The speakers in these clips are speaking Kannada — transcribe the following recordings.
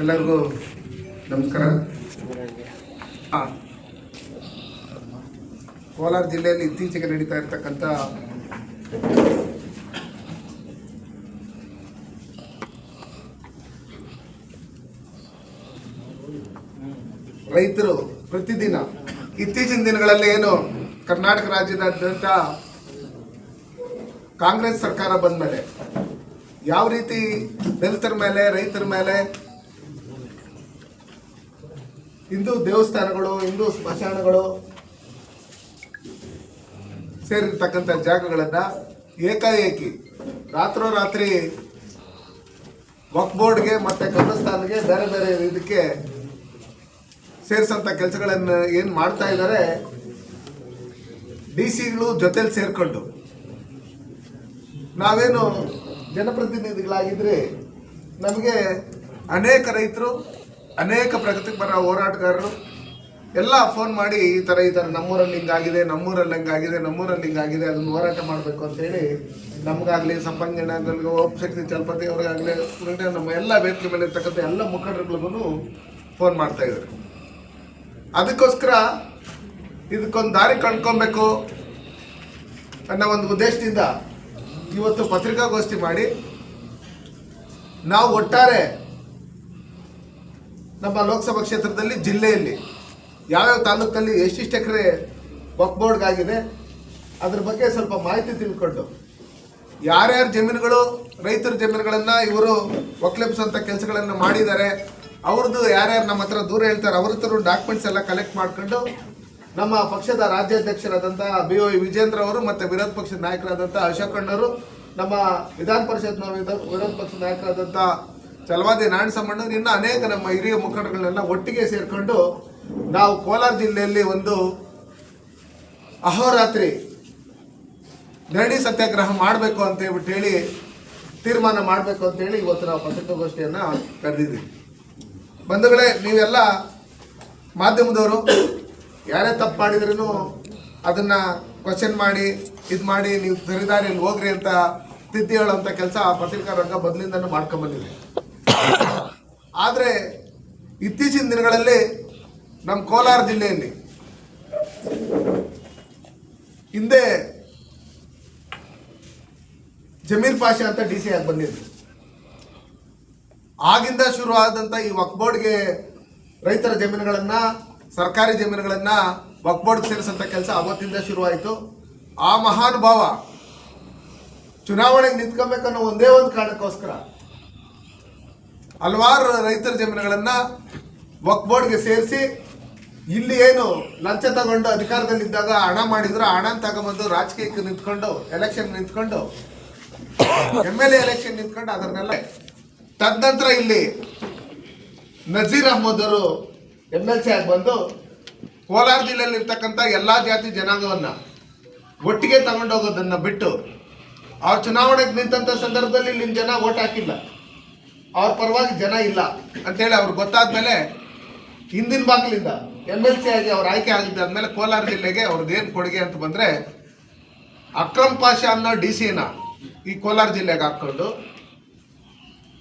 ಎಲ್ಲರಿಗೂ ನಮಸ್ಕಾರ. ಕೋಲಾರ ಜಿಲ್ಲೆಯಲ್ಲಿ ಇತ್ತೀಚೆಗೆ ನಡೀತಾ ಇರ್ತಕ್ಕಂಥ ರೈತರು ಪ್ರತಿದಿನ ಇತ್ತೀಚಿನ ದಿನಗಳಲ್ಲಿ ಏನು ಕರ್ನಾಟಕ ರಾಜ್ಯದಾದ್ಯಂತ ಕಾಂಗ್ರೆಸ್ ಸರ್ಕಾರ ಬಂದ ಮೇಲೆ ಯಾವ ರೀತಿ ದಲಿತರ ಮೇಲೆ, ರೈತರ ಮೇಲೆ ಹಿಂದೂ ದೇವಸ್ಥಾನಗಳು, ಹಿಂದೂ ಸ್ಮಶಾನಗಳು ಸೇರಿರ್ತಕ್ಕಂಥ ಜಾಗಗಳನ್ನ ಏಕಾಏಕಿ ರಾತ್ರೋರಾತ್ರಿ ವಕ್ ಬೋರ್ಡ್ಗೆ ಮತ್ತೆ ಕಬ್ರಸ್ಥಾನಗೆ ಬೇರೆ ಬೇರೆ ಇದಕ್ಕೆ ಸೇರಿಸಂತ ಕೆಲಸಗಳನ್ನು ಏನು ಮಾಡ್ತಾ ಇದ್ದಾರೆ, ಡಿ ಸಿಗಳು ಜೊತೆಲಿ ಸೇರ್ಕೊಂಡು. ನಾವೇನು ಜನಪ್ರತಿನಿಧಿಗಳಾಗಿದ್ರೆ ನಮಗೆ ಅನೇಕ ರೈತರು ಅನೇಕ ಪ್ರಗತಿಪರ ಹೋರಾಟಗಾರರು ಎಲ್ಲ ಫೋನ್ ಮಾಡಿ ಈ ಥರ ಈ ಥರ ನಮ್ಮೂರಲ್ಲಿ ಹಿಂಗಾಗಿದೆ, ನಮ್ಮೂರಲ್ಲಿ ಹಂಗಾಗಿದೆ, ನಮ್ಮೂರಲ್ಲಿ ಹಿಂಗಾಗಿದೆ, ಅದನ್ನು ಹೋರಾಟ ಮಾಡಬೇಕು ಅಂತೇಳಿ ನಮಗಾಗಲಿ ಓಪ್ ಶಕ್ತಿ ಚಲಪತಿ ಅವ್ರಿಗಾಗಲಿ ನಮ್ಮ ಎಲ್ಲ ವೇದಿಕೆ ಮೇಲೆ ಇರ್ತಕ್ಕಂಥ ಎಲ್ಲ ಮುಖಂಡರುಗಳಿಗೂ ಫೋನ್ ಮಾಡ್ತಾ ಇದ್ದಾರೆ. ಅದಕ್ಕೋಸ್ಕರ ಇದಕ್ಕೊಂದು ದಾರಿ ಕಂಡ್ಕೊಬೇಕು ಅನ್ನೋ ಒಂದು ಉದ್ದೇಶದಿಂದ ಇವತ್ತು ಪತ್ರಿಕಾಗೋಷ್ಠಿ ಮಾಡಿ ನಾವು ಒಟ್ಟಾರೆ ನಮ್ಮ ಲೋಕಸಭಾ ಕ್ಷೇತ್ರದಲ್ಲಿ ಜಿಲ್ಲೆಯಲ್ಲಿ ಯಾವ್ಯಾವ ತಾಲೂಕಲ್ಲಿ ಎಷ್ಟಿಷ್ಟು ಎಕರೆ ವಕ್ ಬೋರ್ಡ್ಗಾಗಿದೆ ಅದ್ರ ಬಗ್ಗೆ ಸ್ವಲ್ಪ ಮಾಹಿತಿ ತಿಳ್ಕೊಂಡು ಯಾರ್ಯಾರ ಜಮೀನುಗಳು, ರೈತರ ಜಮೀನುಗಳನ್ನು ಇವರು ಒಕ್ಲೆಬ್ಸಂತ ಕೆಲಸಗಳನ್ನು ಮಾಡಿದ್ದಾರೆ, ಅವ್ರದ್ದು ಯಾರ್ಯಾರು ನಮ್ಮ ಹತ್ರ ದೂರ ಹೇಳ್ತಾರೆ, ಅವ್ರ ಹತ್ರ ಡಾಕ್ಯುಮೆಂಟ್ಸ್ ಎಲ್ಲ ಕಲೆಕ್ಟ್ ಮಾಡ್ಕೊಂಡು ನಮ್ಮ ಪಕ್ಷದ ರಾಜ್ಯಾಧ್ಯಕ್ಷರಾದಂಥ ಬಿ ಒ ವಿಜೇಂದ್ರ ಅವರು ಮತ್ತು ವಿರೋಧ ಪಕ್ಷದ ನಾಯಕರಾದಂಥ ಅಶೋಕಣ್ಣವರು ನಮ್ಮ ವಿಧಾನ ಪರಿಷತ್ನ ವಿಧ- ವಿರೋಧ ಪಕ್ಷದ ನಾಯಕರಾದಂಥ ಚಲವಾದಿ ನಾರಾಯಣಸಮ್ಮಣ್ಣರು ಇನ್ನು ಅನೇಕ ನಮ್ಮ ಹಿರಿಯ ಮುಖಂಡಗಳನ್ನೆಲ್ಲ ಒಟ್ಟಿಗೆ ಸೇರಿಕೊಂಡು ನಾವು ಕೋಲಾರ ಜಿಲ್ಲೆಯಲ್ಲಿ ಒಂದು ಅಹೋರಾತ್ರಿ ಧರಣಿ ಸತ್ಯಾಗ್ರಹ ಮಾಡಬೇಕು ಅಂತ ಹೇಳ್ಬಿಟ್ಟು ಹೇಳಿ ತೀರ್ಮಾನ ಮಾಡಬೇಕು ಅಂತ ಹೇಳಿ ಇವತ್ತು ನಾವು ಪತ್ರಿಕಾಗೋಷ್ಠಿಯನ್ನು ಕರೆದಿದ್ದೀವಿ. ಬಂಧುಗಳೇ, ನೀವೆಲ್ಲ ಮಾಧ್ಯಮದವರು, ಯಾರೇ ತಪ್ಪು ಮಾಡಿದ್ರೂ ಅದನ್ನು ಕ್ವಶನ್ ಮಾಡಿ, ಇದು ಮಾಡಿ, ನೀವು ಸರಿದಾರಿಯಲ್ಲಿ ಹೋಗ್ರಿ ಅಂತ ತಿದ್ದಿ ಹೇಳೋಂಥ ಕೆಲಸ ಆ ಪತ್ರಿಕಾ ರಂಗ ಮೊದಲಿಂದನೂ ಮಾಡ್ಕೊಂಬಂದಿದೆ ಆದರೆ ಇತ್ತೀಚಿನ ದಿನಗಳಲ್ಲಿ ನಮ್ಮ ಕೋಲಾರ ಜಿಲ್ಲೆಯಲ್ಲಿ ಹಿಂದೆ ಜಮೀರ್ ಪಾಷಾ ಅಂತ ಡಿ ಸಿ ಆಗಿ ಬಂದಿದ್ರು. ಆಗಿಂದ ಶುರು ಆದಂತ ಈ ವಕ್ಬೋರ್ಡ್ಗೆ ರೈತರ ಜಮೀನುಗಳನ್ನು, ಸರ್ಕಾರಿ ಜಮೀನುಗಳನ್ನು ವಕ್ಬೋರ್ಡ್ಗೆ ಸೇರಿಸಂಥ ಕೆಲಸ ಅವತ್ತಿಂದ ಶುರುವಾಯಿತು. ಆ ಮಹಾನುಭಾವ ಚುನಾವಣೆಗೆ ನಿಂತ್ಕೊಬೇಕನ್ನೋ ಒಂದೇ ಒಂದು ಕಾರಣಕ್ಕೋಸ್ಕರ ಹಲವಾರು ರೈತರ ಜಮೀನುಗಳನ್ನ ವಕ್ ಬೋರ್ಡ್ಗೆ ಸೇರಿಸಿ ಇಲ್ಲಿ ಏನು ಲಂಚ ತಗೊಂಡು ಅಧಿಕಾರದಲ್ಲಿದ್ದಾಗ ಹಣ ಮಾಡಿದ್ರು, ಆ ಹಣ ತಗೊಂಬಂದು ರಾಜಕೀಯಕ್ಕೆ ನಿಂತ್ಕೊಂಡು ಎಲೆಕ್ಷನ್ ನಿಂತ್ಕೊಂಡು ಎಂ ಎಲ್ ಎ ಎಲೆಕ್ಷನ್ ನಿಂತ್ಕೊಂಡು ಅದನ್ನೆಲ್ಲ ತದನಂತರ ಇಲ್ಲಿ ನಜೀರ್ ಅಹಮದ್ ಅವರು ಎಂ ಎಲ್ ಸಿ ಆಗಿ ಬಂದು ಕೋಲಾರ ಜಿಲ್ಲೆಯಲ್ಲಿರ್ತಕ್ಕಂಥ ಎಲ್ಲ ಎಲ್ಲಾ ಜಾತಿ ಜನಾಂಗವನ್ನ ಒಟ್ಟಿಗೆ ತಗೊಂಡೋಗೋದನ್ನ ಬಿಟ್ಟು ಅವ್ರ ಚುನಾವಣೆಗೆ ನಿಂತಂಥ ಸಂದರ್ಭದಲ್ಲಿ ಇಲ್ಲಿನ ಜನ ಓಟ್ ಹಾಕಿಲ್ಲ. ಅವ್ರ ಪರವಾಗಿ ಜನ ಇಲ್ಲ ಅಂತೇಳಿ ಅವ್ರಿಗೆ ಗೊತ್ತಾದ್ಮೇಲೆ ಹಿಂದಿನ ಬಾಗಿಲಿಂದ ಎಂ ಎಲ್ ಸಿ ಆಗಿ ಅವ್ರು ಆಯ್ಕೆ ಆಗಿದ್ದಾದ್ಮೇಲೆ ಕೋಲಾರ ಜಿಲ್ಲೆಗೆ ಏನು ಕೊಡುಗೆ ಅಂತ ಬಂದರೆ ಅಕ್ರಮ್ ಪಾಷ ಅನ್ನೋ ಡಿ ಸಿನ ಈ ಕೋಲಾರ ಜಿಲ್ಲೆಗೆ ಹಾಕ್ಕೊಂಡು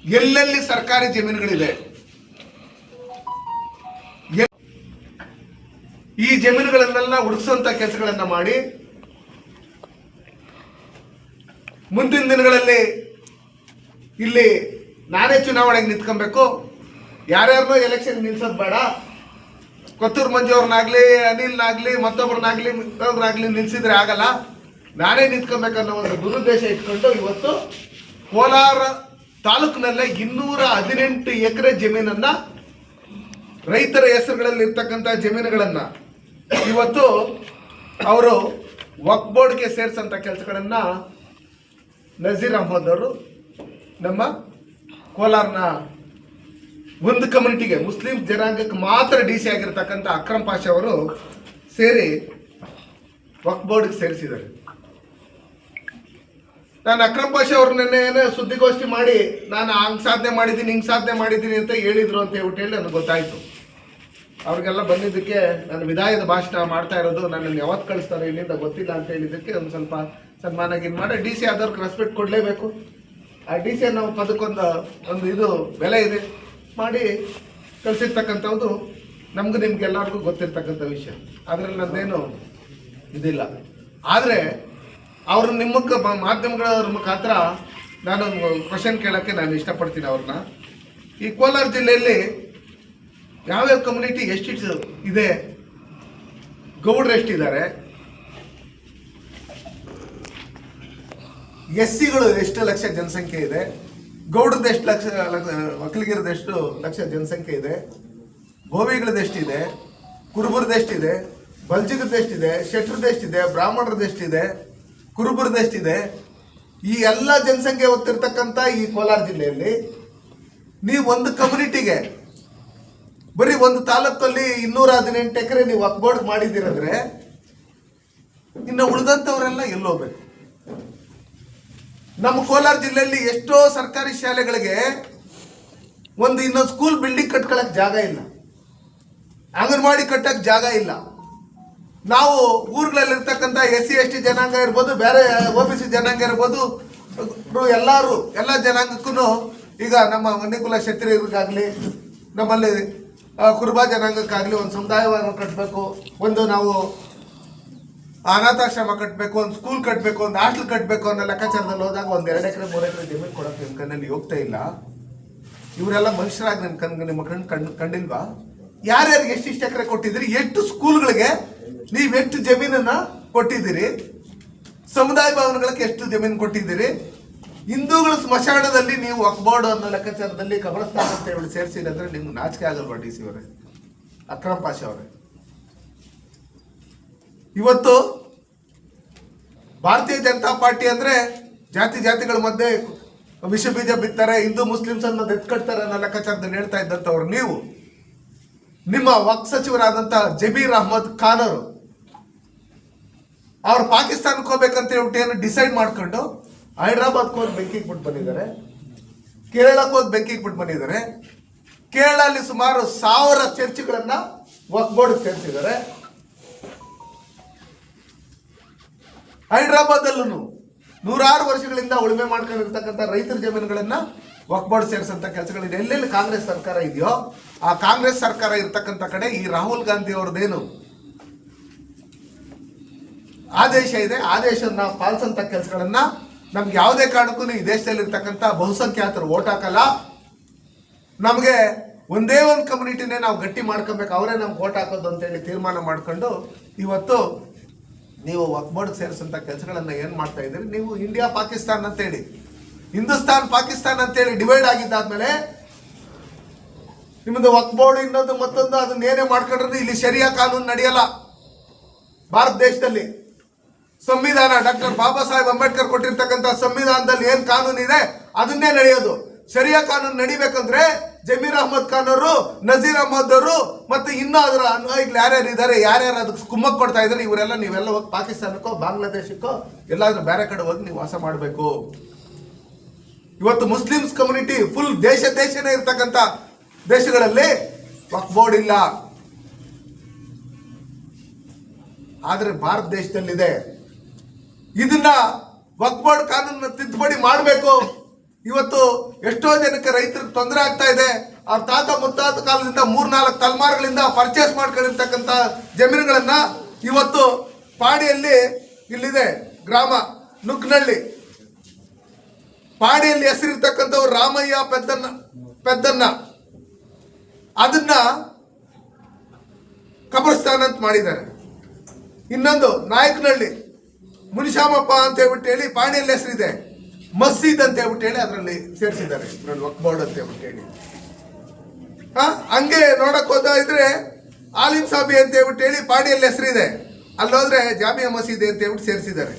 ಎಲ್ಲೆಲ್ಲಿ ಸರ್ಕಾರಿ ಜಮೀನುಗಳಿದೆ ಈ ಜಮೀನುಗಳನ್ನೆಲ್ಲ ಉಳಿಸುವಂತ ಕೆಲಸಗಳನ್ನ ಮಾಡಿ ಮುಂದಿನ ದಿನಗಳಲ್ಲಿ ಇಲ್ಲಿ ನಾನೇ ಚುನಾವಣೆಗೆ ನಿಂತ್ಕೊಬೇಕು. ಯಾರ್ಯಾರನ್ನೋ ಎಲೆಕ್ಷನ್ ನಿಲ್ಸೋದು ಬೇಡ. ಕೊತ್ತೂರು ಮಂಜು ಅವ್ರನ್ನಾಗ್ಲಿ ಮತ್ತೊಬ್ರನ್ನಾಗಲಿ ಮತ್ತೊಬ್ರನ್ನಾಗ್ಲಿ ನಿಲ್ಸಿದ್ರೆ ಆಗಲ್ಲ. ನಾನೇ ನಿಂತ್ಕೊಬೇಕನ್ನೋ ಒಂದು ದುರುದ್ದೇಶ ಇಟ್ಕೊಂಡು ಇವತ್ತು ಕೋಲಾರ ತಾಲೂಕಿನಲ್ಲೇ ಇನ್ನೂರ ಹದಿನೆಂಟು ಎಕರೆ ಜಮೀನನ್ನ ರೈತರ ಹೆಸರುಗಳಲ್ಲಿ ಇರ್ತಕ್ಕಂಥ ಜಮೀನುಗಳನ್ನ ಇವತ್ತು ಅವರು ವಕ್ ಬೋರ್ಡ್ಗೆ ಸೇರಿಸಂತ ಕೆಲಸಗಳನ್ನ ನಜೀರ್ ಅಹಮದ್ ಅವರು ನಮ್ಮ ಕೋಲಾರ್ನ ಒಂದು ಕಮ್ಯುನಿಟಿಗೆ ಮುಸ್ಲಿಂ ಜನಾಂಗಕ್ಕೆ ಮಾತ್ರ ಡಿ ಸಿ ಆಗಿರ್ತಕ್ಕಂಥ ಅಕ್ರಮ್ ಪಾಷ ಅವರು ಸೇರಿ ವಕ್ ಬೋರ್ಡ್ಗೆ ಸೇರಿಸಿದ್ದಾರೆ. ನಾನು ಅಕ್ರಮ್ ಪಾಷ ಅವ್ರ ನೆನ್ನೆ ಸುದ್ದಿಗೋಷ್ಠಿ ಮಾಡಿ ನಾನು ಹಂಗೆ ಸಾಧನೆ ಮಾಡಿದ್ದೀನಿ, ಹಿಂಗೆ ಸಾಧನೆ ಮಾಡಿದ್ದೀನಿ ಅಂತ ಹೇಳಿದ್ರು ಅಂತ ಹೇಳ್ಬಿಟ್ಟು ಹೇಳಿ ನನಗೆ ಗೊತ್ತಾಯ್ತು. ಅವ್ರಿಗೆಲ್ಲ ಬಂದಿದ್ದಕ್ಕೆ ನಾನು ವಿದಾಯದ ಭಾಷಣ ಮಾಡ್ತಾ ಇರೋದು, ನನ್ನನ್ನು ಯಾವತ್ತು ಕಳಿಸ್ತಾರೆ ಇಲ್ಲಿಂದ ಗೊತ್ತಿಲ್ಲ ಅಂತ ಹೇಳಿದ್ದಕ್ಕೆ ಒಂದು ಸ್ವಲ್ಪ ಸನ್ಮಾನ ಗಿನ್ ಮಾಡಿ ಡಿ ಸಿ ಆದವ್ರಿಗೆ ರೆಸ್ಪೆಕ್ಟ್ ಕೊಡಲೇಬೇಕು. ಆ ಡಿ ಸಿ ಅನ್ನೋ ಪದಕ್ಕೊಂದು ಒಂದು ಇದು ಬೆಲೆ ಇದೆ. ಮಾಡಿ ಕಳಿಸಿರ್ತಕ್ಕಂಥದ್ದು ನಮ್ಗೆ ನಿಮ್ಗೆ ಎಲ್ಲರಿಗೂ ಗೊತ್ತಿರ್ತಕ್ಕಂಥ ವಿಷಯ. ಅದರಲ್ಲಿ ನಂದೇನು ಇದಿಲ್ಲ. ಆದರೆ ಅವರು ನಿಮ್ಮ ಮಾಧ್ಯಮಗಳವ್ರ ಮಾಧ್ಯಮಗಳ ಮುಖಾಂತರ ನಾನು ಕ್ವಶನ್ ಕೇಳೋಕ್ಕೆ ನಾನು ಇಷ್ಟಪಡ್ತೀನಿ ಅವ್ರನ್ನ. ಈ ಕೋಲಾರ ಜಿಲ್ಲೆಯಲ್ಲಿ ಯಾವ್ಯಾವ ಕಮ್ಯುನಿಟಿ ಎಷ್ಟಿಷ್ಟು ಇದೆ? ಗೌಡ್ರು ಎಷ್ಟಿದ್ದಾರೆ? ಎಸ್ ಸಿಗಳು ಎಷ್ಟು ಲಕ್ಷ ಜನಸಂಖ್ಯೆ ಇದೆ? ಗೌಡ್ರದ್ದು ಎಷ್ಟು ಲಕ್ಷ ಒಕ್ಕಲಿಗಿರದ ಎಷ್ಟು ಲಕ್ಷ ಜನಸಂಖ್ಯೆ ಇದೆ? ಗೋವಿಗಳದ್ದು ಎಷ್ಟಿದೆ? ಕುರುಬರದ್ದು ಎಷ್ಟಿದೆ? ಬಲ್ಜಿಗದ ಎಷ್ಟಿದೆ? ಶೆಟ್ರದ್ದು ಎಷ್ಟಿದೆ? ಬ್ರಾಹ್ಮಣರದ್ದು ಎಷ್ಟಿದೆ? ಕುರುಬರದ್ದು ಎಷ್ಟಿದೆ? ಈ ಎಲ್ಲ ಜನಸಂಖ್ಯೆ ಹೊತ್ತಿರ್ತಕ್ಕಂಥ ಈ ಕೋಲಾರ ಜಿಲ್ಲೆಯಲ್ಲಿ ನೀವು ಒಂದು ಕಮ್ಯುನಿಟಿಗೆ ಬರೀ ಒಂದು ತಾಲೂಕಲ್ಲಿ ಇನ್ನೂರ ಹದಿನೆಂಟು ಎಕರೆ ನೀವು ಅಕ್ಬೋರ್ಡ್ ಮಾಡಿದ್ದೀರಂದ್ರೆ ಇನ್ನು ಉಳಿದಂಥವರೆಲ್ಲ ಎಲ್ಲೋಗ್ಬೇಕು ನಮ್ಮ ಕೋಲಾರ ಜಿಲ್ಲೆಯಲ್ಲಿ ಎಷ್ಟೋ ಸರ್ಕಾರಿ ಶಾಲೆಗಳಿಗೆ ಒಂದು ಇನ್ನೊಂದು ಸ್ಕೂಲ್ ಬಿಲ್ಡಿಂಗ್ ಕಟ್ಕೊಳಕ್ ಜಾಗ ಇಲ್ಲ. ಅಂಗನವಾಡಿ ಕಟ್ಟಕ್ಕೆ ಜಾಗ ಇಲ್ಲ. ನಾವು ಊರುಗಳಲ್ಲಿ ಇರ್ತಕ್ಕಂಥ ಎಸ್ ಸಿ ಎಸ್ ಟಿ ಜನಾಂಗ ಇರ್ಬೋದು, ಬೇರೆ ಒ ಬಿ ಸಿ ಜನಾಂಗ ಇರ್ಬೋದು ಎಲ್ಲರೂ, ಎಲ್ಲ ಜನಾಂಗಕ್ಕೂ ಈಗ ನಮ್ಮ ಮಣಿಕುಲ ಕ್ಷತ್ರಿಯರಿಗಾಗಲಿ, ನಮ್ಮಲ್ಲಿ ಕುರುಬಾ ಜನಾಂಗಕ್ಕಾಗಲಿ ಒಂದು ಸಮುದಾಯವನ್ನು ಕಟ್ಟಬೇಕು ಒಂದು ನಾವು ಅನಾಥಾಶ್ರಮ ಕಟ್ಟಬೇಕು ಒಂದು ಸ್ಕೂಲ್ ಕಟ್ಟಬೇಕು ಒಂದು ಹಾಸ್ಟೆಲ್ ಕಟ್ಟಬೇಕು ಅನ್ನೋ ಲೆಕ್ಕಾಚಾರದಲ್ಲಿ ಹೋದಾಗ ಒಂದು ಎರಡು ಎಕರೆ, ಮೂರು ಎಕರೆ ಜಮೀನು ಕೊಡೋಕೆ ನಿಮ್ಮ ಕಣ್ಣಲ್ಲಿ ಹೋಗ್ತಾ ಇಲ್ಲ. ಇವರೆಲ್ಲ ಮನುಷ್ಯರಾಗಿ ನಿಮ್ಮ ಕಣ್, ನಿಮ್ಮ ಕಣ್ಣು ಕಣ್, ಕಂಡಿಲ್ವಾ? ಯಾರ್ಯಾರಿಗೆ ಎಷ್ಟಿಷ್ಟು ಎಕರೆ ಕೊಟ್ಟಿದ್ದೀರಿ? ಎಷ್ಟು ಸ್ಕೂಲ್ಗಳಿಗೆ ನೀವು ಎಷ್ಟು ಜಮೀನನ್ನು ಕೊಟ್ಟಿದ್ದೀರಿ? ಸಮುದಾಯ ಭವನಗಳಿಗೆ ಎಷ್ಟು ಜಮೀನು ಕೊಟ್ಟಿದ್ದೀರಿ? ಹಿಂದೂಗಳ ಸ್ಮಶಾನದಲ್ಲಿ ನೀವು ಒಗ್ಬಾರ್ಡು ಅನ್ನೋ ಲೆಕ್ಕಾಚಾರದಲ್ಲಿ ಕಬರಸ್ಥಾನ ಅಂತ ಹೇಳಿ ಸೇರಿಸಿದ್ರೆ ಅಂದರೆ ನಿಮ್ಗೆ ನಾಚಿಕೆ ಆಗಲ್ವಾ ಡಿ ಸಿ ಅವರೇ? ಅಕ್ರಮ್ ಪಾಷ ಅವರೇ? ಇವತ್ತು ಭಾರತೀಯ ಜನತಾ ಪಾರ್ಟಿ ಅಂದ್ರೆ ಜಾತಿ ಜಾತಿಗಳ ಮಧ್ಯೆ ವಿಷ ಬೀಜ ಬಿತ್ತಾರೆ, ಹಿಂದೂ ಮುಸ್ಲಿಮ್ಸ್ ಅನ್ನೋದು ಎತ್ಕಡ್ತಾರೆ ಅನ್ನೋ ಲೆಕ್ಕಾಚಾರದಲ್ಲಿ ಹೇಳ್ತಾ ಇದ್ದಂಥವ್ರು ನೀವು. ನಿಮ್ಮ ವಕ್ ಸಚಿವರಾದಂಥ ಜಬೀರ್ ಅಹಮದ್ ಖಾನ್ ಅವರು. ಅವ್ರು ಪಾಕಿಸ್ತಾನಕ್ಕೆ ಹೋಗ್ಬೇಕಂತ ಹೇಳ್ಬಿಟ್ಟು ಏನು ಡಿಸೈಡ್ ಮಾಡ್ಕೊಂಡು ಹೈದ್ರಾಬಾದ್ಗೆ ಹೋಗಿ ಬೆಂಕಿಗೆ ಬಿಟ್ಟು ಬಂದಿದ್ದಾರೆ. ಕೇರಳಕ್ಕೆ ಹೋಗಿ ಬೆಂಕಿಗೆ ಬಿಟ್ಟು ಬಂದಿದ್ದಾರೆ. ಕೇರಳಲ್ಲಿ ಸುಮಾರು ಸಾವಿರ ಚರ್ಚ್ಗಳನ್ನ ವಕ್ ಬೋರ್ಡ್ ಸೇರಿಸಿದ್ದಾರೆ ಹೈದ್ರಾಬಾದಲ್ಲೂ ನೂರಾರು ವರ್ಷಗಳಿಂದ ಉಳುಮೆ ಮಾಡ್ಕೊಂಡಿರ್ತಕ್ಕಂಥ ರೈತರ ಜಮೀನುಗಳನ್ನ ವಕ್ಬೋರ್ಡ್ ಸೇರಿಸಂತ ಕೆಲಸಗಳಿದೆ. ಎಲ್ಲೆಲ್ಲಿ ಕಾಂಗ್ರೆಸ್ ಸರ್ಕಾರ ಇದೆಯೋ, ಆ ಕಾಂಗ್ರೆಸ್ ಸರ್ಕಾರ ಇರ್ತಕ್ಕಂಥ ಕಡೆ ಈ ರಾಹುಲ್ ಗಾಂಧಿ ಅವ್ರದ್ದೇನು ಆದೇಶ ಇದೆ. ಆದೇಶನ ಪಾಲಿಸಂತ ಕೆಲಸಗಳನ್ನ ನಮ್ಗೆ ಯಾವುದೇ ಕಾರಣಕ್ಕೂ ಈ ದೇಶದಲ್ಲಿ ಇರ್ತಕ್ಕಂಥ ಬಹುಸಂಖ್ಯಾತರು ಓಟ್ ಹಾಕಲ್ಲ. ನಮಗೆ ಒಂದೇ ಒಂದು ಕಮ್ಯುನಿಟಿನೇ ನಾವು ಗಟ್ಟಿ ಮಾಡ್ಕೊಬೇಕು. ಅವರೇ ನಮ್ಗೆ ಓಟ್ ಹಾಕೋದು ಅಂತೇಳಿ ತೀರ್ಮಾನ ಮಾಡ್ಕೊಂಡು ಇವತ್ತು ನೀವು ವಕ್ಬೋರ್ಡ್ ಸೇರಿಸಂತ ಕೆಲಸಗಳನ್ನ ಏನು ಮಾಡ್ತಾ ಇದ್ದೀರಿ? ನೀವು ಇಂಡಿಯಾ ಪಾಕಿಸ್ತಾನ್ ಅಂತೇಳಿ. ಹಿಂದೂಸ್ತಾನ್ ಪಾಕಿಸ್ತಾನ್ ಅಂತೇಳಿ ಡಿವೈಡ್ ಆಗಿದ್ದಾದ್ಮೇಲೆ ನಿಮ್ಮದು ವಕ್ಬೋರ್ಡ್ ಇನ್ನೊಂದು ಮತ್ತೊಂದು ಅದನ್ನ ಏನೇ ಮಾಡ್ಕೊಂಡ್ರೆ ಇಲ್ಲಿ ಶರಿಯಾ ಕಾನೂನು ನಡೆಯಲ್ಲ. ಭಾರತ ದೇಶದಲ್ಲಿ. ಸಂವಿಧಾನ ಡಾಕ್ಟರ್ ಬಾಬಾ ಸಾಹೇಬ್ ಅಂಬೇಡ್ಕರ್ ಕೊಟ್ಟಿರ್ತಕ್ಕಂಥ ಸಂವಿಧಾನದಲ್ಲಿ ಏನ್ ಕಾನೂನು ಇದೆ? ಅದನ್ನೇ ನಡೆಯೋದು. ಶರಿಯಾ ಕಾನೂನು ನಡಿಬೇಕಂದ್ರೆ ಜಮೀರ್ ಅಹಮದ್ ಖಾನ್ ಅವರು ನಜೀರ್ ಅಹಮದ್ ಅವರು ಮತ್ತೆ ಇನ್ನೂ ಅದರ ಅನ್ವಯಿಗಳು ಯಾರ್ಯಾರು ಇದ್ದಾರೆ ಯಾರ್ಯಾರು ಅದಕ್ಕೆ ಕುಮ್ಮಕ್ ಕೊಡ್ತಾ ಇದ್ದಾರೆ, ಇವರೆಲ್ಲ ನೀವೆಲ್ಲ ಹೋಗಿ ಪಾಕಿಸ್ತಾನಕ್ಕೋ, ಬಾಂಗ್ಲಾದೇಶಕ್ಕೋ, ಎಲ್ಲಾದ್ರೂ ಬೇರೆ ಕಡೆ ಹೋಗಿ ನೀವು ವಾಸ ಮಾಡಬೇಕು. ಇವತ್ತು ಮುಸ್ಲಿಮ್ಸ್ ಕಮ್ಯುನಿಟಿ ಫುಲ್ ದೇಶ ದೇಶನೇ ಇರ್ತಕ್ಕಂಥ ದೇಶಗಳಲ್ಲಿ ವಕ್ ಬೋರ್ಡ್ ಇಲ್ಲ. ಆದರೆ ಭಾರತ ದೇಶದಲ್ಲಿದೆ. ಇದನ್ನ ವಕ್ ಬೋರ್ಡ್ ಕಾನೂನನ್ನ ತಿದ್ದುಪಡಿ ಮಾಡಬೇಕು. ಇವತ್ತು ಎಷ್ಟೋ ಜನಕ್ಕೆ ರೈತರಿಗೆ ತೊಂದರೆ ಆಗ್ತಾ ಇದೆ. ಅವ್ರ ತಾತ ಮುತ್ತಾತ ಕಾಲದಿಂದ ಮೂರ್ನಾಲ್ಕು ತಲೆಮಾರುಗಳಿಂದ ಪರ್ಚೇಸ್ ಮಾಡ್ಕೊಂಡಿರ್ತಕ್ಕಂಥ ಜಮೀನುಗಳನ್ನು ಇವತ್ತು ಪಾಡಿಯಲ್ಲಿ ಇಲ್ಲಿದೆ, ಗ್ರಾಮ ನುಗ್ನಳ್ಳಿ. ಪಾಡಿಯಲ್ಲಿ ಹೆಸರಿರ್ತಕ್ಕಂಥವ್ರು ರಾಮಯ್ಯ ಪೆದ್ದನ್ನ ಪೆದ್ದನ್ನ. ಅದನ್ನ ಕಬರ್ಸ್ತಾನ ಅಂತ ಮಾಡಿದ್ದಾರೆ. ಇನ್ನೊಂದು ನಾಯಕನಹಳ್ಳಿ ಮುನಿಶಾಮಪ್ಪ ಅಂತ ಹೇಳ್ಬಿಟ್ಟು ಹೇಳಿ ಪಾಣಿಯಲ್ಲಿ ಹೆಸರಿದೆ. ಮಸೀದ್ ಅಂತ ಹೇಳ್ಬಿಟ್ಟು ಹೇಳಿ ಅದರಲ್ಲಿ ಸೇರಿಸಿದ್ದಾರೆ. ವಕ್ ಬೋರ್ಡ್ ಅಂತ ಹೇಳ್ಬಿಟ್ಟು ಹೇಳಿ. ಹಂಗೆ ನೋಡಕ್ ಹೋದ ಇದ್ರೆ ಆಲಿಂ ಸಾಬಿ ಅಂತ ಹೇಳ್ಬಿಟ್ಟು ಹೇಳಿ ಪಾಡಿಯಲ್ಲಿ ಹೆಸರಿದೆ. ಅಲ್ಲೋದ್ರೆ ಜಾಮಿಯಾ ಮಸೀದಿ ಅಂತ ಹೇಳ್ಬಿಟ್ಟು ಸೇರಿಸಿದ್ದಾರೆ.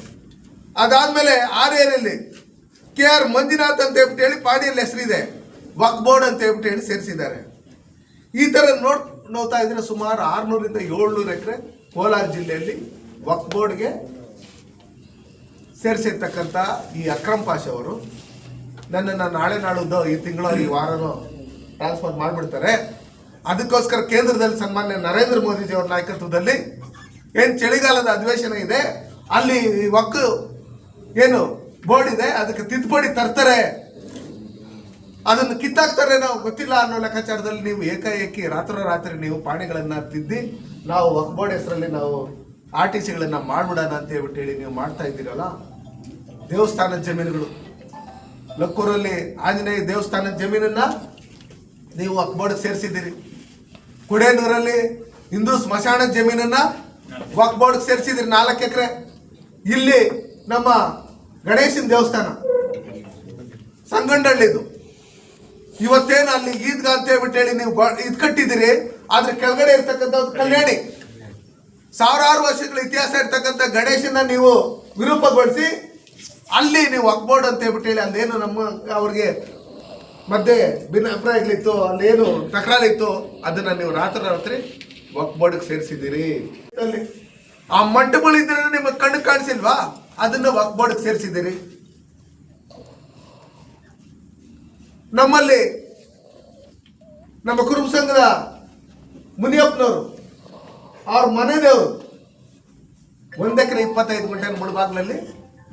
ಅದಾದ್ಮೇಲೆ ಆರೇರಲ್ಲಿ ಕೆ ಆರ್ ಮಂಜುನಾಥ್ ಅಂತ ಹೇಳ್ಬಿಟ್ಟು ಹೇಳಿ ಪಾಡಿಯಲ್ಲಿ ಹೆಸರಿದೆ. ವಕ್ ಬೋರ್ಡ್ ಅಂತ ಹೇಳ್ಬಿಟ್ಟು ಹೇಳಿ ಸೇರಿಸಿದ್ದಾರೆ. ಈ ಥರ ನೋಡ್, ನೋಡ್ತಾ ಇದ್ರೆ ಸುಮಾರು ಆರುನೂರಿಂದ ಏಳ್ನೂರು ಎಕರೆ ಕೋಲಾರ ಜಿಲ್ಲೆಯಲ್ಲಿ ವಕ್ ಬೋರ್ಡ್ಗೆ ಸೇರಿಸಿರ್ತಕ್ಕಂಥ ಈ ಅಕ್ರಮ್ ಪಾಷ ಅವರು ನನ್ನನ್ನು ನಾಳೆ ನಾಡುದ್ದು ಈ ತಿಂಗಳು, ಈ ವಾರನೂ ಟ್ರಾನ್ಸ್ಫರ್ ಮಾಡಿಬಿಡ್ತಾರೆ. ಅದಕ್ಕೋಸ್ಕರ ಕೇಂದ್ರದಲ್ಲಿ ಸನ್ಮಾನ್ಯ ನರೇಂದ್ರ ಮೋದಿಜಿ ಅವರ ನಾಯಕತ್ವದಲ್ಲಿ ಏನು ಚಳಿಗಾಲದ ಅಧಿವೇಶನ ಇದೆ, ಅಲ್ಲಿ ವಕ್ ಏನು ಬೋರ್ಡ್ ಇದೆ, ಅದಕ್ಕೆ ತಿದ್ದುಪಡಿ ತರ್ತಾರೆ. ಅದನ್ನು ಕಿತ್ತಾಕ್ತಾರೆ ನಾವು ಗೊತ್ತಿಲ್ಲ ಅನ್ನೋ ಲೆಕ್ಕಾಚಾರದಲ್ಲಿ ನೀವು ಏಕಾಏಕಿ ರಾತ್ರೋರಾತ್ರಿ ನೀವು ಪಾಣಿಗಳನ್ನು ತಿದ್ದಿ, ನಾವು ವಕ್ಬೋರ್ಡ್ ಹೆಸರಲ್ಲಿ ನಾವು ಆರ್ ಟಿ ಸಿಗಳನ್ನು ಮಾಡ್ಬಿಡೋಣ ಅಂತ ಹೇಳ್ಬಿಟ್ಟು ಹೇಳಿ ನೀವು ಮಾಡ್ತಾ ಇದ್ದೀರಲ್ಲ ದೇವಸ್ಥಾನದ ಜಮೀನುಗಳು. ಲಕ್ಕೂರಲ್ಲಿ ಆಂಜನೇಯ ದೇವಸ್ಥಾನದ ಜಮೀನನ್ನ ನೀವು ವಕ್ಬೋರ್ಡ್ ಸೇರಿಸಿದ್ದೀರಿ. ಕುಡೇನೂರಲ್ಲಿ ಹಿಂದೂ ಸ್ಮಶಾನದ ಜಮೀನನ್ನ ವಕ್ಬೋರ್ಡ್ಗೆ ಸೇರಿಸಿದ್ದೀರಿ ನಾಲ್ಕು ಎಕರೆ. ಇಲ್ಲಿ ನಮ್ಮ ಗಣೇಶನ ದೇವಸ್ಥಾನ. ಸಂಗಂಡಳ್ಳಿದು. ಇವತ್ತೇನು ಅಲ್ಲಿ ಈದ್ಗಾ ಅಂತ ಹೇಳ್ಬಿಟ್ಟು ಹೇಳಿ ನೀವು ಇದು ಕಟ್ಟಿದ್ದೀರಿ, ಆದ್ರೆ ಕೆಳಗಡೆ ಇರ್ತಕ್ಕಂಥದ್ದು ಕಲ್ಯಾಣಿ. ಸಾವಿರಾರು ವರ್ಷಗಳ ಇತಿಹಾಸ ಇರ್ತಕ್ಕಂಥ ಗಣೇಶನ ನೀವು ವಿರೂಪಗೊಳಿಸಿ ಅಲ್ಲಿ ನೀವು ಅಕ್ಬೋರ್ಡ್ ಅಂತ ಹೇಳ್ಬಿಟ್ಟು ಹೇಳಿ, ಅಲ್ಲೇನು ನಮ್ಮ ಅವ್ರಿಗೆ ಮಧ್ಯೆ ಭಿನ್ನ ಅಭಿಪ್ರಾಯಗಳಿತ್ತು, ಅಲ್ಲೇನು ತಕರಾರಿತ್ತು, ಅದನ್ನ ನೀವು ರಾತ್ರಿ ರಾತ್ರಿ ವಕ್ಬೋರ್ಡ್ಗೆ ಸೇರಿಸಿದ್ದೀರಿ. ಅಲ್ಲಿ ಆ ಮಂಟಪಗಳಿದ್ರೆ ನಿಮಗೆ ಕಣ್ಣು ಕಾಣಿಸಿಲ್ವಾ? ಅದನ್ನ ವಕ್ಬೋರ್ಡ್ಗೆ ಸೇರಿಸಿದ್ದೀರಿ. ನಮ್ಮಲ್ಲಿ ನಮ್ಮ ಕುರುಬ ಸಂಘದ ಮುನಿಯಪ್ಪನವರು, ಅವ್ರ ಮನೆದೇವರು ಒಂದೆಕರೆ ಇಪ್ಪತ್ತೈದು ಗಂಟೆ ಮುಳಬಾಗ್ಲಲ್ಲಿ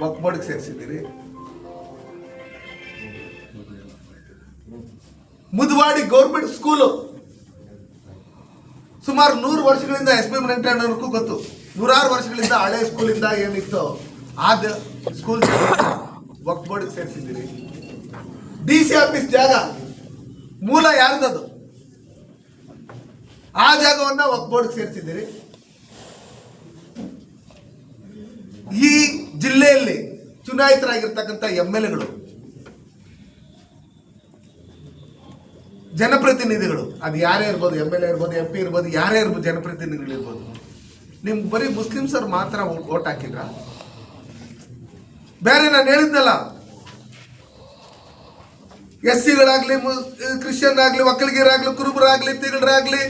ವಕ್ಬೋರ್ಡ್ಗೆ ಸೇರಿಸಿದ್ದೀರಿ. Mudwadi government school. ಸುಮಾರು ನೂರು ವರ್ಷಗಳಿಂದ ಎಸ್ ಪಿ ವೆಂಕಟಣ್ಣವ್ರಿಗೂ ಗೊತ್ತು. ನೂರಾರು ವರ್ಷಗಳಿಂದ ಹಳೆ ಸ್ಕೂಲಿಂದ ಏನಿತ್ತು ಆದ ಸ್ಕೂಲ್ ವಕ್ ಬೋರ್ಡ್ಗೆ ಸೇರಿಸಿದ್ದೀರಿ. ಡಿ ಸಿ ಆಫೀಸ್ ಜಾಗ ಮೂಲ ಯಾರ್ದದು? ಆ ಜಾಗವನ್ನ ವಕ್ ಬೋರ್ಡ್ಗೆ ಸೇರಿಸಿದ್ದೀರಿ ಈ ಜಿಲ್ಲೆಯಲ್ಲಿ ಚುನಾಯಿತರಾಗಿರ್ತಕ್ಕಂಥ ಎಂ ಎಲ್ ಎಗಳು ಜನಪ್ರತಿನಿಧಿಗಳು. ಅದು ಯಾರೇ ಇರ್ಬೋದು ಎಂ ಎಲ್ ಎ ಇರ್ಬೋದು, ಎಂ ಪಿ ಇರ್ಬೋದು, ಯಾರೇ ಇರ್ಬೋದು ಜನಪ್ರತಿನಿಧಿಗಳು ಇರ್ಬೋದು ನಿಮ್ಗೆ ಬರೀ ಮುಸ್ಲಿಮ್ಸರು ಮಾತ್ರ ಓಟ್ ಹಾಕಿದ್ರ? ಬೇರೆ ನಾನು ಹೇಳಿದ್ನಲ್ಲ ಎಸ್ ಸಿಗಳಾಗ್ಲಿ ಕ್ರಿಶ್ಚಿಯನ್ ಆಗ್ಲಿ ಒಕ್ಕಲಿಗರಾಗ್ಲಿ, ಕುರುಬರಾಗ್ಲಿ ತಿಗಳರಾಗ್ಲಿ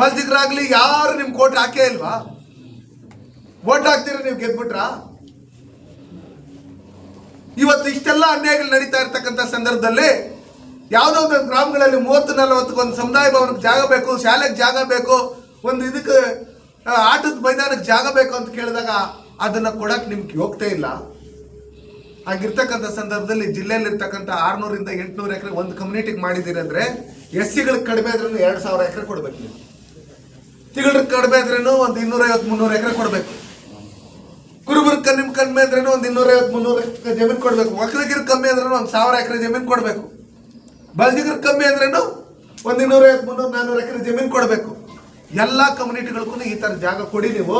ಬಲ್ಜಿಗರಾಗ್ಲಿ ಯಾರು ನಿಮ್ಗೆ ಕೋಟ್ ಹಾಕೇ ಇಲ್ವಾ? ಓಟ್ ಹಾಕ್ತೀರಿ ನೀವು ಗೆದ್ಬಿಟ್ರಾ? ಇವತ್ತು ಇಷ್ಟೆಲ್ಲ ಅನ್ಯಾಯಗಳು ನಡೀತಾ ಇರ್ತಕ್ಕಂಥ ಸಂದರ್ಭದಲ್ಲಿ ಯಾವುದೋ ಒಂದು ಗ್ರಾಮಗಳಲ್ಲಿ ಮೂವತ್ತು ನಲವತ್ತು ಒಂದು ಸಮುದಾಯ ಭವನಕ್ಕೆ ಜಾಗ ಬೇಕು, ಶಾಲೆಗೆ ಜಾಗ ಬೇಕು, ಒಂದು ಇದಕ್ಕೆ ಆಟದ ಮೈದಾನಕ್ಕೆ ಜಾಗ ಬೇಕು ಅಂತ ಕೇಳಿದಾಗ ಅದನ್ನು ಕೊಡಕ್ಕೆ ನಿಮ್ಗೆ ಹೋಗ್ತಾ ಇಲ್ಲ. ಹಾಗಿರ್ತಕ್ಕಂಥ ಸಂದರ್ಭದಲ್ಲಿ ಜಿಲ್ಲೆಯಲ್ಲಿರ್ತಕ್ಕಂಥ ಆರುನೂರಿಂದ ಎಂಟುನೂರು ಎಕರೆ ಒಂದು ಕಮ್ಯುನಿಟಿಗೆ ಮಾಡಿದ್ದೀರಿ ಅಂದರೆ ಎಸ್ ಸಿಗಳಿಗೆ ಕಡಿಮೆ ಆದ್ರೂ ಎರಡು ಸಾವಿರ ಎಕರೆ ಕೊಡಬೇಕು ನೀವು. ತಿಂಗಳಿಗೆ ಕಡಿಮೆ ಆದ್ರೂ ಒಂದು ಇನ್ನೂರೈವತ್ತು, ಮುನ್ನೂರು ಎಕರೆ ಕೊಡಬೇಕು. ಕುರುಬರಿಗೆ ಕಮ್ಮಿ ಕಡಿಮೆ ಅಂದ್ರೇನು ಒಂದು ಇನ್ನೂರೈವತ್ತು ಮುನ್ನೂರ ಎಕರೆ ಜಮೀನು ಕೊಡಬೇಕು. ಒಕ್ಕಲಿಗರ ಕಮ್ಮಿ ಅಂದ್ರೂ ಒಂದು ಸಾವಿರ ಎಕರೆ ಜಮೀನು ಕೊಡಬೇಕು. ಬಲ್ಜಿಗರ ಕಮ್ಮಿ ಅಂದ್ರೇನು ಒಂದು ಇನ್ನೂರೈವತ್ತು ಮುನ್ನೂರು ನಾನ್ನೂರು ಎಕರೆ ಜಮೀನು ಕೊಡಬೇಕು. ಎಲ್ಲ ಕಮ್ಯುನಿಟಿಗಳಿಗೂ ಈ ಥರ ಜಾಗ ಕೊಡಿ ನೀವು.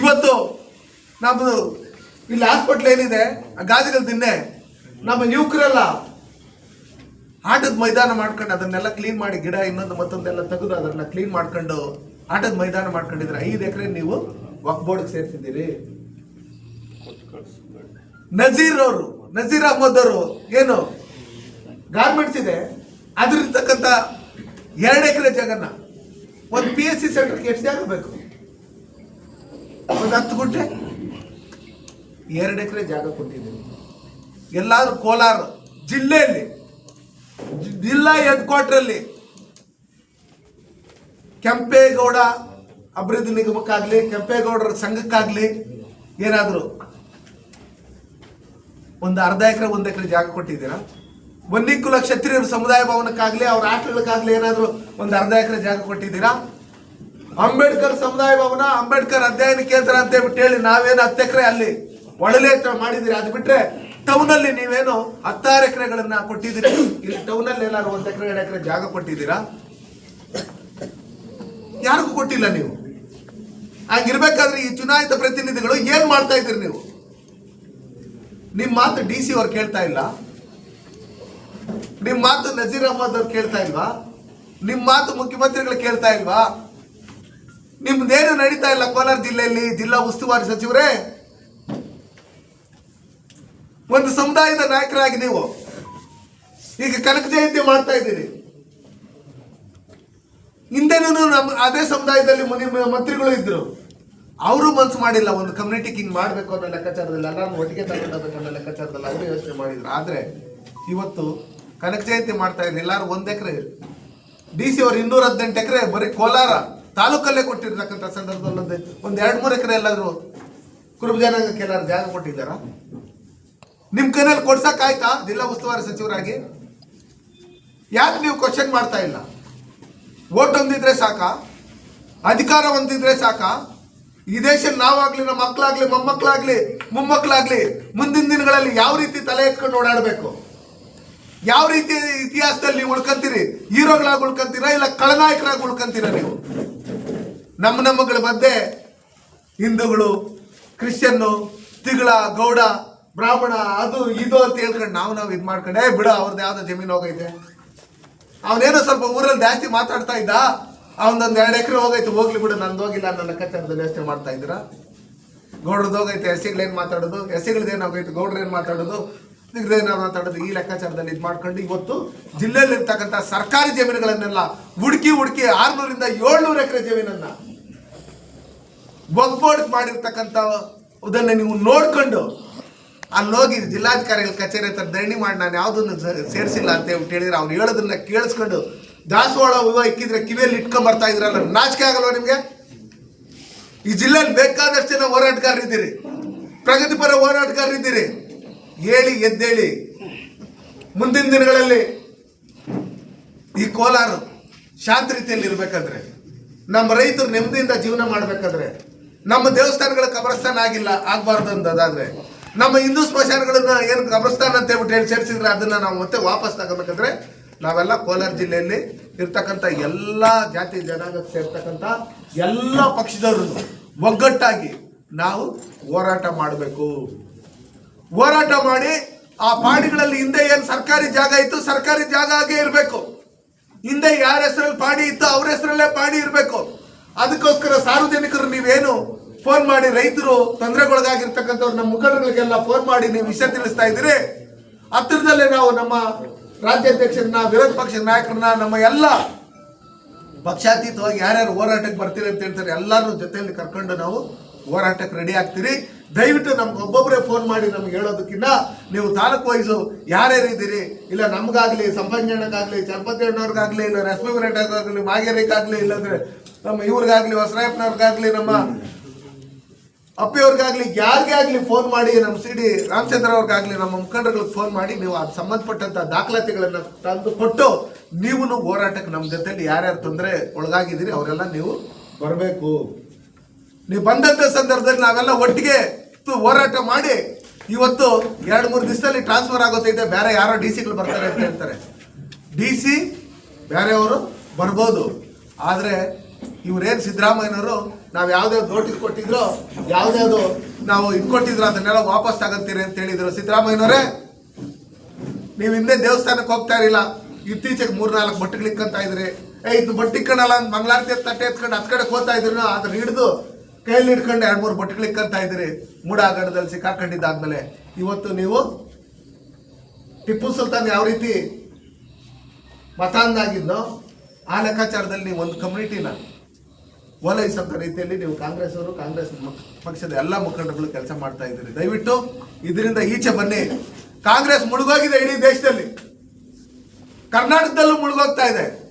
ಇವತ್ತು ನಮ್ಮದು ಇಲ್ಲಿ ಹಾಸ್ಪಿಟ್ಲ್ ಏನಿದೆ, ಆ ಗಾದಿಗಳ ನಮ್ಮ ಯುವಕರೆಲ್ಲ ಆಟದ ಮೈದಾನ ಮಾಡ್ಕೊಂಡು ಅದನ್ನೆಲ್ಲ ಕ್ಲೀನ್ ಮಾಡಿ ಗಿಡ ಇನ್ನೊಂದು ಮತ್ತೊಂದೆಲ್ಲ ತೆಗೆದು ಅದನ್ನ ಕ್ಲೀನ್ ಮಾಡ್ಕೊಂಡು ಆಟದ ಮೈದಾನ ಮಾಡ್ಕೊಂಡಿದ್ರೆ ಐದು ಎಕರೆ ನೀವು ವಕ್ ಬೋರ್ಡ್ ಸೇರಿಸಿದ್ದೀರಿ? ನಜೀರ್ ಅವರು ನಜೀರ್ ಅಹಮದ್ ಅವರು ಏನು? ಗಾರ್ಮೆಂಟ್ಸ್ ಇದೆ. ಅದ್ರಿರ್ತಕ್ಕಂತ ಎರಡು ಎಕರೆ ಜಾಗನ ಒಂದು ಪಿ ಎಸ್ ಸಿ ಸೆಂಟರ್ಗೆ ಎಷ್ಟು ಜಾಗ ಬೇಕು? ಒಂದು ಹತ್ತು ಗುಂಟೆ? ಎರಡು ಎಕರೆ ಜಾಗ ಕೊಟ್ಟಿದ್ದೀವಿ ಎಲ್ಲಾದರೂ ಕೋಲಾರ ಜಿಲ್ಲೆಯಲ್ಲಿ ಜಿಲ್ಲಾ ಹೆಡ್ ಕ್ವಾರ್ಟರಲ್ಲಿ ಕೆಂಪೇಗೌಡ ಅಭಿವೃದ್ಧಿ ನಿಗಮಕ್ಕಾಗಲಿ, ಕೆಂಪೇಗೌಡರ ಸಂಘಕ್ಕಾಗ್ಲಿ ಏನಾದರೂ ಒಂದು ಅರ್ಧ ಎಕರೆ, ಒಂದು ಎಕರೆ ಜಾಗ ಕೊಟ್ಟಿದ್ದೀರಾ? ಬನ್ನಿಕುಲ ಕ್ಷತ್ರಿಯರ ಸಮುದಾಯ ಭವನಕ್ಕಾಗಲಿ, ಅವ್ರ ಆಟಗಳಿಗಾಗಲಿ ಏನಾದರೂ ಒಂದು ಅರ್ಧ ಎಕರೆ ಜಾಗ ಕೊಟ್ಟಿದ್ದೀರಾ? ಅಂಬೇಡ್ಕರ್ ಸಮುದಾಯ ಭವನ, ಅಂಬೇಡ್ಕರ್ ಅಧ್ಯಯನ ಕೇಂದ್ರ ಅಂತ ಹೇಳ್ಬಿಟ್ಟು ಹೇಳಿ ನಾವೇನು ಹತ್ತು ಎಕರೆ ಅಲ್ಲಿ ಒಳಲೆ ಮಾಡಿದಿರಿ ಅದು ಬಿಟ್ರೆ ಟೌನ್ ಅಲ್ಲಿ ನೀವೇನು ಹತ್ತಾರು ಎಕರೆಗಳನ್ನ ಕೊಟ್ಟಿದ್ದೀರಿ. ಇಲ್ಲಿ ಟೌನ್ ಅಲ್ಲಿ ಏನಾದ್ರು ಒಂದ್ ಎಕರೆ, ಎರಡು ಎಕರೆ ಜಾಗ ಕೊಟ್ಟಿದ್ದೀರಾ? ಯಾರಿಗೂ ಕೊಟ್ಟಿಲ್ಲ ನೀವು? ಹಂಗಿರ್ಬೇಕಾದ್ರೆ ಈ ಚುನಾಯಿತ ಪ್ರತಿನಿಧಿಗಳು ಏನ್ ಮಾಡ್ತಾ ಇದ್ದೀರಿ ನೀವು? ನಿಮ್ ಮಾತು ಡಿ ಸಿ ಅವ್ರು ಕೇಳ್ತಾ ಇಲ್ಲ. ನಿಮ್ ಮಾತು ನಜೀರ್ ಅಹಮದ್ ಅವ್ರು ಕೇಳ್ತಾ ಇಲ್ವಾ? ನಿಮ್ ಮಾತು ಮುಖ್ಯಮಂತ್ರಿಗಳು ಕೇಳ್ತಾ ಇಲ್ವಾ? ನಿಮ್ದೇನು ನಡೀತಾ ಇಲ್ಲ ಕೋಲಾರ ಜಿಲ್ಲೆಯಲ್ಲಿ ಜಿಲ್ಲಾ ಉಸ್ತುವಾರಿ ಸಚಿವರೇ? ಒಂದು ಸಮುದಾಯದ ನಾಯಕರಾಗಿ ನೀವು. ಈಗ ಕನಕ ಜಯಂತಿ ಮಾಡ್ತಾ ಇದ್ದೀರಿ. ಹಿಂದೆನೂ ನಮ್ಮ ಅದೇ ಸಮುದಾಯದಲ್ಲಿ ಮಂತ್ರಿಗಳು ಇದ್ರು. ಅವರು ಮನ್ಸು ಮಾಡಿಲ್ಲ, ಒಂದು ಕಮ್ಯುನಿಟಿ ಹಿಂಗ್ ಮಾಡ್ಬೇಕು ಅನ್ನೋ ಲೆಕ್ಕಾಚಾರದಲ್ಲಿ ಎಲ್ಲರೂ ಒಟ್ಟಿಗೆ ತಗೊಂಡೋಗ್ಬೇಕು ಅನ್ನೋ ಲೆಕ್ಕಾಚಾರದಲ್ಲಿ ಅವರು ಯೋಚನೆ ಮಾಡಿದ್ರು. ಆದ್ರೆ ಇವತ್ತು ಕನಕ ಜಯಂತಿ ಮಾಡ್ತಾ ಇದ್ರು ಎಲ್ಲಾರು ಒಂದ್ ಎಕರೆ ಡಿ ಸಿ ಅವ್ರು ಇನ್ನೂರ ಹದಿನೆಂಟು ಎಕರೆ, ಬರೀ ಕೋಲಾರ ತಾಲೂಕಲ್ಲೇ ಕೊಟ್ಟಿರ್ತಕ್ಕಂಥ ಸಂದರ್ಭದಲ್ಲಿ ಒಂದು ಎರಡ್ ಮೂರು ಎಕರೆ ಎಲ್ಲಾದರೂ ಕುರುಬ ಜನಾಂಗಕ್ಕೆ ಎಲ್ಲಾರು ಜಾಗ ಕೊಟ್ಟಿದ್ದಾರಾ? ನಿಮ್ಮ ಕೈನಲ್ಲಿ ಕೊಡ್ಸಕ್ ಆಯ್ತಾ ಜಿಲ್ಲಾ ಉಸ್ತುವಾರಿ ಸಚಿವರಾಗಿ? ಯಾಕೆ ನೀವು ಕ್ವಶನ್ ಮಾಡ್ತಾ ಇಲ್ಲ? ಓಟ್ ಹೊಂದಿದ್ರೆ ಸಾಕ? ಅಧಿಕಾರ ಹೊಂದಿದ್ರೆ ಸಾಕ? ಈ ದೇಶ ನಾವಾಗ್ಲಿ, ನಮ್ಮ ಮಕ್ಕಳಾಗ್ಲಿ ಮೊಮ್ಮಕ್ಕಳಾಗ್ಲಿ ಮೊಮ್ಮಕ್ಕಳಾಗ್ಲಿ ಮುಂದಿನ ದಿನಗಳಲ್ಲಿ ಯಾವ ರೀತಿ ತಲೆ ಎತ್ಕೊಂಡು ಓಡಾಡಬೇಕು? ಯಾವ ರೀತಿ ಇತಿಹಾಸದಲ್ಲಿ ಉಳ್ಕೊಂತೀರಿ? ಹೀರೋಗಳಾಗಿ ಉಳ್ಕೊಂತೀರಾ ಇಲ್ಲ ಖಳನಾಯಕರಾಗಿ ಉಳ್ಕೊಂತೀರಾ ನೀವು? ನಮ್ಮ ನಮ್ಮಗಳ ಮಧ್ಯೆ ಹಿಂದೂಗಳು, ಕ್ರಿಶ್ಚಿಯನ್ನು, ತಿಗಳ, ಗೌಡ, ಬ್ರಾಹ್ಮಣ, ಅದು, ಇದು ಅಂತ ಹೇಳ್ಕೊಂಡು ನಾವು ನಾವು ಇದು ಮಾಡ್ಕೊಂಡೆ ಬಿಡ ಅವ್ರದ್ದು ಯಾವುದೋ ಜಮೀನು ಹೋಗೈತೆ. ಅವನೇನೋ ಸ್ವಲ್ಪ ಊರಲ್ಲಿ ಜಾಸ್ತಿ ಮಾತಾಡ್ತಾ ಇದ್ದ. ಅವನೊಂದು ಎರಡು ಎಕರೆ ಹೋಗೈತೆ, ಹೋಗ್ಲಿ ಬಿಡು, ನಂದು ಹೋಗಿಲ್ಲ ನನ್ನ ಲೆಕ್ಕಾಚಾರದಲ್ಲಿ ಯೋಚನೆ ಮಾಡ್ತಾ ಇದ್ದೀರಾ? ಗೌಡ್ರದ್ದು ಹೋಗೈತೆ ಎಸ್ಸಿಗಳೇನು ಮಾತಾಡೋದು? ಎಸ್ಸಿಗಳದ್ದೇನು ಹೋಗೈತೆ? ಗೌಡ್ರು ಏನು ಮಾತಾಡೋದು? ಇದ್ರದ್ದೇನು ಮಾತಾಡೋದು? ಈ ಲೆಕ್ಕಾಚಾರದಲ್ಲಿ ಇದು ಮಾಡ್ಕೊಂಡು ಇವತ್ತು ಜಿಲ್ಲೆಯಲ್ಲಿ ಇರ್ತಕ್ಕಂಥ ಸರ್ಕಾರಿ ಜಮೀನುಗಳನ್ನೆಲ್ಲ ಹುಡುಕಿ ಹುಡುಕಿ ಆರ್ನೂರಿಂದ ಏಳ್ನೂರು ಎಕರೆ ಜಮೀನನ್ನ ಬಗ್ಬೋಡ್ ಮಾಡಿರ್ತಕ್ಕಂಥ ಅದನ್ನ ನೀವು ನೋಡ್ಕೊಂಡು ಅಲ್ಲಿ ಹೋಗಿ ಜಿಲ್ಲಾಧಿಕಾರಿಗಳ ಕಚೇರಿ ಹತ್ರ ಧರಣಿ ಮಾಡಿ ನಾನು ಯಾವುದನ್ನು ಸೇರಿಸಿಲ್ಲ ಅಂತ ಹೇಳ್ಬಿಟ್ಟು ಹೇಳಿದ್ರೆ ಅವ್ರು ಹೇಳೋದನ್ನ ಕೇಳಿಸ್ಕೊಂಡು ದಾಸವಾಳ ಹೂವು ಇಕ್ಕಿದ್ರೆ ಕಿವಿಯಲ್ಲಿ ಇಟ್ಕೊಂಡ್ ಬರ್ತಾ ಇದ್ರಲ್ಲ, ನಾಚಿಕೆ ಆಗಲ್ವ ನಿಮಗೆ? ಈ ಜಿಲ್ಲೆಯಲ್ಲಿ ಬೇಕಾದಷ್ಟು ಜನ ಹೋರಾಟಗಾರರಿದ್ದೀರಿ ಪ್ರಗತಿಪರ ಹೋರಾಟಗಾರರಿದ್ದೀರಿ ಹೇಳಿ, ಎದ್ದೇಳಿ. ಮುಂದಿನ ದಿನಗಳಲ್ಲಿ ಈ ಕೋಲಾರ ಶಾಂತ ರೀತಿಯಲ್ಲಿ ಇರಬೇಕಾದ್ರೆ, ನಮ್ಮ ರೈತರು ನೆಮ್ಮದಿಯಿಂದ ಜೀವನ ಮಾಡಬೇಕಾದ್ರೆ, ನಮ್ಮ ದೇವಸ್ಥಾನಗಳ ಕಬ್ರಸ್ಥಾನ ಆಗಿಲ್ಲ, ಆಗ್ಬಾರ್ದು ಅಂತದಾದ್ರೆ ನಮ್ಮ ಹಿಂದೂ ಸ್ಮಶಾನಗಳನ್ನ ಏನು ಕಬ್ರಸ್ಥಾನ ಅಂತ ಹೇಳ್ಬಿಟ್ಟು ಹೇಳಿ ಸೇರಿಸಿದ್ರೆ ಅದನ್ನ ನಾವು ಮತ್ತೆ ವಾಪಸ್ ತಗೋಬೇಕಂದ್ರೆ ನಾವೆಲ್ಲ ಕೋಲಾರ ಜಿಲ್ಲೆಯಲ್ಲಿ ಇರ್ತಕ್ಕಂಥ ಎಲ್ಲ ಜಾತಿ ಜನಾಂಗಕ್ಕೆ ಸೇರ್ತಕ್ಕಂಥ ಎಲ್ಲ ಪಕ್ಷದವರು ಒಗ್ಗಟ್ಟಾಗಿ ನಾವು ಹೋರಾಟ ಮಾಡಬೇಕು. ಹೋರಾಟ ಮಾಡಿ ಆ ಪಾಡಿಗಳಲ್ಲಿ ಹಿಂದೆ ಏನು ಸರ್ಕಾರಿ ಜಾಗ ಇತ್ತು, ಸರ್ಕಾರಿ ಜಾಗ ಆಗೇ ಇರಬೇಕು. ಹಿಂದೆ ಯಾರ ಹೆಸರಲ್ಲಿ ಪಾಡಿ ಇತ್ತು, ಅವ್ರ ಹೆಸರಲ್ಲೇ ಪಾಡಿ ಇರಬೇಕು. ಅದಕ್ಕೋಸ್ಕರ ಸಾರ್ವಜನಿಕರು ನೀವೇನು ಫೋನ್ ಮಾಡಿ ರೈತರು ತೊಂದರೆಗೊಳಗಾಗಿರ್ತಕ್ಕಂಥವ್ರು ನಮ್ಮ ಮುಖಂಡಗಳಿಗೆಲ್ಲ ಫೋನ್ ಮಾಡಿ ನೀವು ವಿಷಯ ತಿಳಿಸ್ತಾ ಇದ್ದೀರಿ. ಹತ್ತಿರದಲ್ಲೇ ನಾವು ನಮ್ಮ ರಾಜ್ಯಾಧ್ಯಕ್ಷರನ್ನ, ವಿರೋಧ ಪಕ್ಷದ ನಾಯಕರನ್ನ, ನಮ್ಮ ಎಲ್ಲ ಪಕ್ಷಾತೀತವಾಗಿ ಯಾರ್ಯಾರು ಹೋರಾಟಕ್ಕೆ ಬರ್ತೀರಿ ಅಂತ ಹೇಳ್ತಾರೆ ಎಲ್ಲರೂ ಜೊತೆಯಲ್ಲಿ ಕರ್ಕೊಂಡು ನಾವು ಹೋರಾಟಕ್ಕೆ ರೆಡಿ ಆಗ್ತೀರಿ. ದಯವಿಟ್ಟು ನಮ್ಗೆ ಒಬ್ಬೊಬ್ಬರೇ ಫೋನ್ ಮಾಡಿ ನಮ್ಗೆ ಹೇಳೋದಕ್ಕಿಂತ ನೀವು ತಾಲೂಕು ವೈಸು ಯಾರ್ಯಾರು ಇದ್ದೀರಿ? ಇಲ್ಲ ನಮಗಾಗಲಿ ಸಂಪಂಜಣ್ಣಗಾಗ್ಲಿ ಚಲಪತಿ ಅಣ್ಣವ್ರಿಗಾಗಲಿ ಇಲ್ಲ ರಶ್ಮಿ ಆಗಲಿ ಮಾಗೇರಿಗಾಗಲಿ, ಇಲ್ಲಾಂದ್ರೆ ನಮ್ಮ ಇವ್ರಿಗಾಗಲಿ, ಹೊಸರಾಯಪ್ಪನವ್ರಿಗಾಗಲಿ, ನಮ್ಮ ಅಪ್ಪಿಯವ್ರಿಗಾಗ್ಲಿ ಯಾರಿಗೆ ಆಗಲಿ ಫೋನ್ ಮಾಡಿ ನಮ್ಮ ಸಿ ಡಿ ರಾಮಚಂದ್ರ ಅವ್ರಿಗಾಗ್ಲಿ, ನಮ್ಮ ಮುಖಂಡರುಗಳಿಗೆ ಫೋನ್ ಮಾಡಿ, ನೀವು ಅದು ಸಂಬಂಧಪಟ್ಟಂತ ದಾಖಲಾತಿಗಳನ್ನು ತಂದು ಕೊಟ್ಟು ನೀವು ಹೋರಾಟಕ್ಕೆ ನಮ್ಮ ಜೊತೆಯಲ್ಲಿ ಯಾರ್ಯಾರು ತೊಂದರೆ ಒಳಗಾಗಿದ್ದೀರಿ, ಅವರೆಲ್ಲ ನೀವು ಬರಬೇಕು. ನೀವು ಬಂದಂತ ಸಂದರ್ಭದಲ್ಲಿ ನಾವೆಲ್ಲ ಒಟ್ಟಿಗೆ ಹೋರಾಟ ಮಾಡಿ, ಇವತ್ತು ಎರಡು ಮೂರು ದಿವಸದಲ್ಲಿ ಟ್ರಾನ್ಸ್ಫರ್ ಆಗೋತೈತೆ, ಬೇರೆ ಯಾರೋ ಡಿ ಸಿಗಳು ಬರ್ತಾರೆ ಅಂತ ಹೇಳ್ತಾರೆ. ಡಿ ಸಿ, ಬೇರೆಯವರು ಬರ್ಬೋದು. ಆದರೆ ಇವ್ರೇನು ಸಿದ್ದರಾಮಯ್ಯನವರು ನಾವು ಯಾವ್ದಾವ್ದು ನೋಟಿಸ್ ಕೊಟ್ಟಿದ್ರು ಯಾವ್ದಾವ್ದು ನಾವು ಇದು ಕೊಟ್ಟಿದ್ರು ಅದನ್ನೆಲ್ಲ ವಾಪಸ್ ತಗಂತೀರಿ ಅಂತ ಹೇಳಿದ್ರು. ಸಿದ್ದರಾಮಯ್ಯನವರೇ, ನೀವು ಹಿಂದೆ ದೇವಸ್ಥಾನಕ್ಕೆ ಹೋಗ್ತಾ ಇರಲಿಲ್ಲ. ಇತ್ತೀಚೆಗೆ ಮೂರ್ನಾಲ್ಕು ಬಟ್ಟೆಗಳು ಇಕ್ಕಂತ ಇದ್ರಿ. ಏ ಇದು ಬಟ್ಟೆ ಇಕ್ಕಣಲ್ಲ ಅಂತ ಮಂಗಳಾರತಿ ತಟ್ಟೆ ಎತ್ಕೊಂಡು ಹತ್ತು ಹೋಗ್ತಾ ಇದ್ರು ಅದನ್ನ ಹಿಡಿದು ಕೈಯಲ್ಲಿ ಹಿಡ್ಕೊಂಡು ಎರಡು ಮೂರು ಬಟ್ಟೆಗಳು ಇಕ್ಕಂತ ಇದ್ರಿ. ಮೂಡಾಗಡದಲ್ಲಿ ಸಿಕ್ಕಾಕೊಂಡಿದ್ದಾದ್ಮೇಲೆ. ಇವತ್ತು ನೀವು ಟಿಪ್ಪು ಸುಲ್ತಾನ್ ಯಾವ ರೀತಿ ಮತಾಂಧಾಗಿದ್ನೋ ಆ ಲೆಕ್ಕಾಚಾರದಲ್ಲಿ ನೀವು ಒಂದು ಕಮ್ಯುನಿಟಿನ ಓಲೈಸಂತ ರೀತಿಯಲ್ಲಿ ನೀವು ಕಾಂಗ್ರೆಸ್ ಅವರು, ಕಾಂಗ್ರೆಸ್ ಪಕ್ಷದ ಎಲ್ಲ ಮುಖಂಡರುಗಳು ಕೆಲಸ ಮಾಡ್ತಾ ಇದ್ದೀರಿ. ದಯವಿಟ್ಟು ಇದರಿಂದ ಈಚೆ ಬನ್ನಿ. ಕಾಂಗ್ರೆಸ್ ಮುಳುಗೋಗಿದೆ ಇಡೀ ದೇಶದಲ್ಲಿ. ಕರ್ನಾಟಕದಲ್ಲೂ ಮುಳುಗೋಗ್ತಾ ಇದೆ.